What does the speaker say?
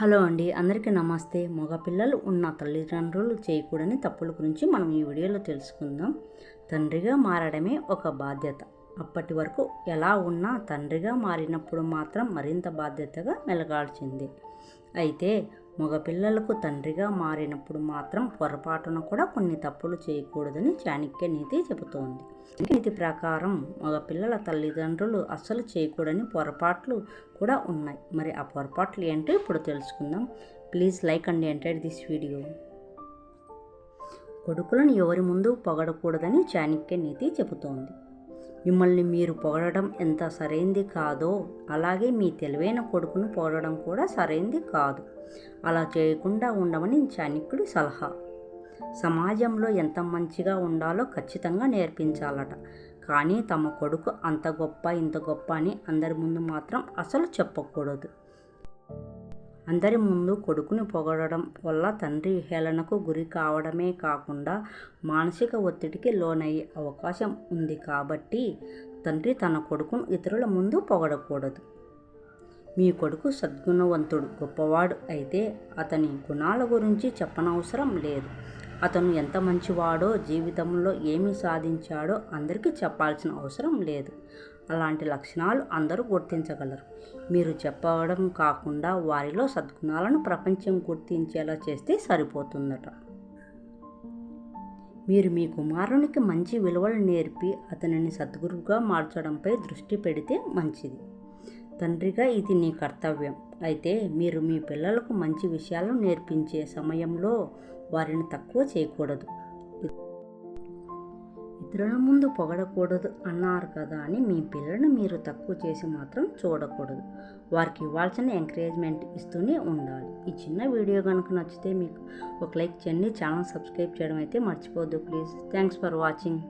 Hello అండి. అందరికీ నమస్తే. మగపిల్లలు ఉన్న తల్లిదండ్రులు చేయకూడని తప్పుల గురించి మనం ఈ వీడియోలో తెలుసుకుందాం. తండ్రిగా మారడమే ఒక బాధ్యత. అప్పటి వరకు ఎలా ఉన్నా తండ్రిగా మారినప్పుడు మాత్రం మరింత బాధ్యతగా మెలగాల్సింది. అయితే మగపిల్లలకు తండ్రిగా మారినప్పుడు మాత్రం పొరపాటున కూడా కొన్ని తప్పులు చేయకూడదని చాణక్య నీతి చెబుతోంది. నీతి ప్రకారం మగపిల్లల తల్లిదండ్రులు అస్సలు చేయకూడని పొరపాట్లు కూడా ఉన్నాయి. మరి ఆ పొరపాట్లు ఏంటో ఇప్పుడు తెలుసుకుందాం. Please like and enter this video. కొడుకులను ఎవరి ముందు పొగడకూడదని చాణక్య నీతి చెబుతోంది. మిమ్మల్ని మీరు పొగడడం ఎంత సరైంది కాదో అలాగే మీ తెలివైన కొడుకును పొగడడం కూడా సరైంది కాదు. అలా చేయకుండా ఉండమని చాణిక్యుడి సలహా. సమాజంలో ఎంత మంచిగా ఉండాలో ఖచ్చితంగా నేర్పించాలట. కానీ తమ కొడుకు అంత గొప్ప ఇంత గొప్ప అని అందరి ముందు మాత్రం అసలు చెప్పకూడదు. అందరి ముందు కొడుకుని పొగడడం వల్ల తండ్రి హేళనకు గురి కావడమే కాకుండా మానసిక ఒత్తిడికి లోనయ్యే అవకాశం ఉంది కాబట్టి తండ్రి తన కొడుకును ఇతరుల ముందు పొగడకూడదు. మీ కొడుకు సద్గుణవంతుడు గొప్పవాడు అయితే అతని గుణాల గురించి చెప్పనవసరం లేదు. అతను ఎంత మంచివాడో జీవితంలో ఏమి సాధించాడో అందరికీ చెప్పాల్సిన అవసరం లేదు. అలాంటి లక్షణాలు అందరూ గుర్తించగలరు. మీరు చెప్పడం కాకుండా వారిలో సద్గుణాలను ప్రపంచం గుర్తించేలా చేస్తే సరిపోతుందట. మీరు మీ కుమారునికి మంచి విలువలు నేర్పి అతనిని సద్గురువుగా మార్చడంపై దృష్టి పెడితే మంచిది. తండ్రిగా ఇది నీ కర్తవ్యం. అయితే మీరు మీ పిల్లలకు మంచి విషయాలు నేర్పించే సమయంలో వారిని తక్కువ చేయకూడదు. ఇతరుల ముందు పొగడకూడదు అన్నారు కదా అని మీ పిల్లలను మీరు తక్కువ చేసి మాత్రం చూడకూడదు. వారికి ఇవ్వాల్సిన ఎంకరేజ్మెంట్ ఇస్తూనే ఉండాలి. ఈ చిన్న వీడియో కనుక నచ్చితే మీకు ఒక లైక్ చేయండి. ఛానల్ సబ్స్క్రైబ్ చేయడం అయితే మర్చిపోవద్దు ప్లీజ్. Thanks for watching